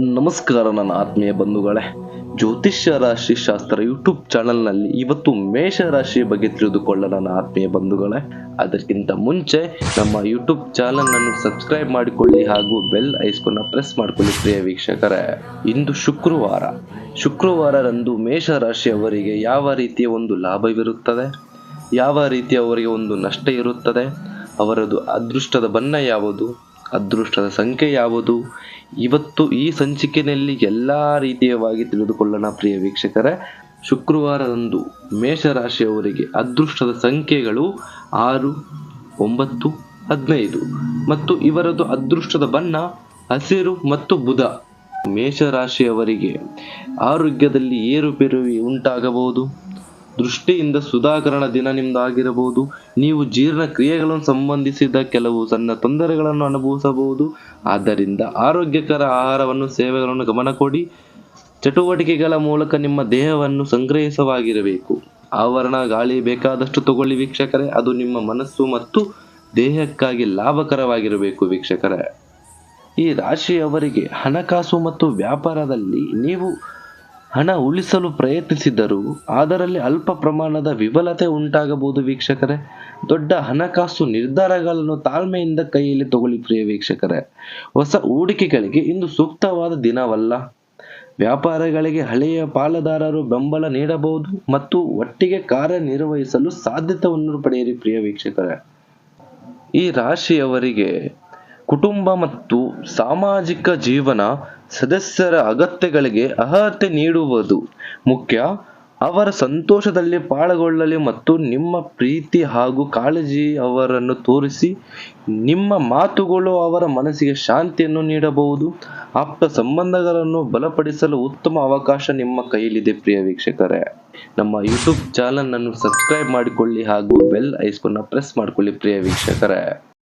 ನಮಸ್ಕಾರ ನನ್ನ ಆತ್ಮೀಯ ಬಂಧುಗಳೇ. ಜ್ಯೋತಿಷ್ಯ ರಾಶಿ ಶಾಸ್ತ್ರ ಯೂಟ್ಯೂಬ್ ಚಾನೆಲ್ನಲ್ಲಿ ಇವತ್ತು ಮೇಷ ರಾಶಿಯ ಬಗ್ಗೆ ತಿಳಿದುಕೊಳ್ಳ ನನ್ನ ಆತ್ಮೀಯ ಬಂಧುಗಳೇ. ಅದಕ್ಕಿಂತ ಮುಂಚೆ ನಮ್ಮ ಯೂಟ್ಯೂಬ್ ಚಾನಲ್ ಅನ್ನು ಸಬ್ಸ್ಕ್ರೈಬ್ ಮಾಡಿಕೊಳ್ಳಿ ಹಾಗೂ ಬೆಲ್ ಐಸ್ಕೊನ್ನ ಪ್ರೆಸ್ ಮಾಡಿಕೊಳ್ಳಿ ಪ್ರಿಯ ವೀಕ್ಷಕರೇ. ಇಂದು ಶುಕ್ರವಾರ. ಶುಕ್ರವಾರರಂದು ಮೇಷ ರಾಶಿಯವರಿಗೆ ಯಾವ ರೀತಿಯ ಒಂದು ಲಾಭವಿರುತ್ತದೆ? ಯಾವ ರೀತಿಯ ಅವರಿಗೆ ಒಂದು ನಷ್ಟ ಇರುತ್ತದೆ? ಅವರದು ಅದೃಷ್ಟದ ಬಣ್ಣ ಯಾವುದು? ಅದೃಷ್ಟದ ಸಂಖ್ಯೆ ಯಾವುದು? ಇವತ್ತು ಈ ಸಂಚಿಕೆಯಲ್ಲಿ ಎಲ್ಲ ರೀತಿಯವಾಗಿ ತಿಳಿದುಕೊಳ್ಳೋಣ ಪ್ರಿಯ ವೀಕ್ಷಕರೇ. ಶುಕ್ರವಾರದಂದು ಮೇಷರಾಶಿಯವರಿಗೆ ಅದೃಷ್ಟದ ಸಂಖ್ಯೆಗಳು ಆರು, ಒಂಬತ್ತು, ಹದಿನೈದು. ಮತ್ತು ಇವರದು ಅದೃಷ್ಟದ ಬಣ್ಣ ಹಸಿರು ಮತ್ತು ಬುಧ. ಮೇಷರಾಶಿಯವರಿಗೆ ಆರೋಗ್ಯದಲ್ಲಿ ಏರುಪೇರು ಉಂಟಾಗಬಹುದು. ದೃಷ್ಟಿಯಿಂದ ಸುಧಾಕರಣ ದಿನ ನಿಮ್ದಾಗಿರಬಹುದು. ನೀವು ಜೀರ್ಣ ಕ್ರಿಯೆಗಳನ್ನು ಸಂಬಂಧಿಸಿದ ಕೆಲವು ಸಣ್ಣ ತೊಂದರೆಗಳನ್ನು ಅನುಭವಿಸಬಹುದು. ಆದ್ದರಿಂದ ಆರೋಗ್ಯಕರ ಆಹಾರವನ್ನು, ಸೇವೆಗಳನ್ನು ಗಮನ ಕೊಡಿ. ಚಟುವಟಿಕೆಗಳ ಮೂಲಕ ನಿಮ್ಮ ದೇಹವನ್ನು ಸಂಗ್ರಹಿಸವಾಗಿರಬೇಕು. ಆವರಣ ಗಾಳಿ ಬೇಕಾದಷ್ಟು ತಗೊಳ್ಳಿ ವೀಕ್ಷಕರೇ. ಅದು ನಿಮ್ಮ ಮನಸ್ಸು ಮತ್ತು ದೇಹಕ್ಕಾಗಿ ಲಾಭಕರವಾಗಿರಬೇಕು ವೀಕ್ಷಕರೇ. ಈ ರಾಶಿಯವರಿಗೆ ಹಣಕಾಸು ಮತ್ತು ವ್ಯಾಪಾರದಲ್ಲಿ ನೀವು ಹಣ ಉಳಿಸಲು ಪ್ರಯತ್ನಿಸಿದರೂ ಅದರಲ್ಲಿ ಅಲ್ಪ ಪ್ರಮಾಣದ ವಿಫಲತೆ ಉಂಟಾಗಬಹುದು ವೀಕ್ಷಕರೇ. ದೊಡ್ಡ ಹಣಕಾಸು ನಿರ್ಧಾರಗಳನ್ನು ತಾಳ್ಮೆಯಿಂದ ಕೈಯಲ್ಲಿ ತಗೊಳ್ಳಿ ಪ್ರಿಯ ವೀಕ್ಷಕರೇ. ಹೊಸ ಹೂಡಿಕೆಗಳಿಗೆ ಇಂದು ಸೂಕ್ತವಾದ ದಿನವಲ್ಲ. ವ್ಯಾಪಾರಗಳಿಗೆ ಹಳೆಯ ಪಾಲುದಾರರು ಬೆಂಬಲ ನೀಡಬಹುದು ಮತ್ತು ಒಟ್ಟಿಗೆ ಕಾರ್ಯನಿರ್ವಹಿಸಲು ಸಾಧ್ಯತೆಯನ್ನು ಪಡೆಯಿರಿ ಪ್ರಿಯ ವೀಕ್ಷಕರೇ. ಈ ರಾಶಿಯವರಿಗೆ ಕುಟುಂಬ ಮತ್ತು ಸಾಮಾಜಿಕ ಜೀವನ ಸದಸ್ಯರ ಅಗತ್ಯಗಳಿಗೆ ಅರ್ಹತೆ ನೀಡುವುದು ಮುಖ್ಯ. ಅವರ ಸಂತೋಷದಲ್ಲಿ ಪಾಲ್ಗೊಳ್ಳಲಿ ಮತ್ತು ನಿಮ್ಮ ಪ್ರೀತಿ ಹಾಗೂ ಕಾಳಜಿ ಅವರನ್ನು ತೋರಿಸಿ ನಿಮ್ಮ ಮಾತುಗಳು ಅವರ ಮನಸ್ಸಿಗೆ ಶಾಂತಿಯನ್ನು ನೀಡಬಹುದು. ಆಪ್ತ ಸಂಬಂಧಗಳನ್ನು ಬಲಪಡಿಸಲು ಉತ್ತಮ ಅವಕಾಶ ನಿಮ್ಮ ಕೈಯಲ್ಲಿದೆ ಪ್ರಿಯ ವೀಕ್ಷಕರೇ. ನಮ್ಮ ಯೂಟ್ಯೂಬ್ ಚಾನಲ್ ಅನ್ನು ಸಬ್ಸ್ಕ್ರೈಬ್ ಮಾಡಿಕೊಳ್ಳಿ ಹಾಗೂ ಬೆಲ್ ಐಸ್ಕೊನ್ನ ಪ್ರೆಸ್ ಮಾಡಿಕೊಳ್ಳಿ ಪ್ರಿಯ ವೀಕ್ಷಕರೇ.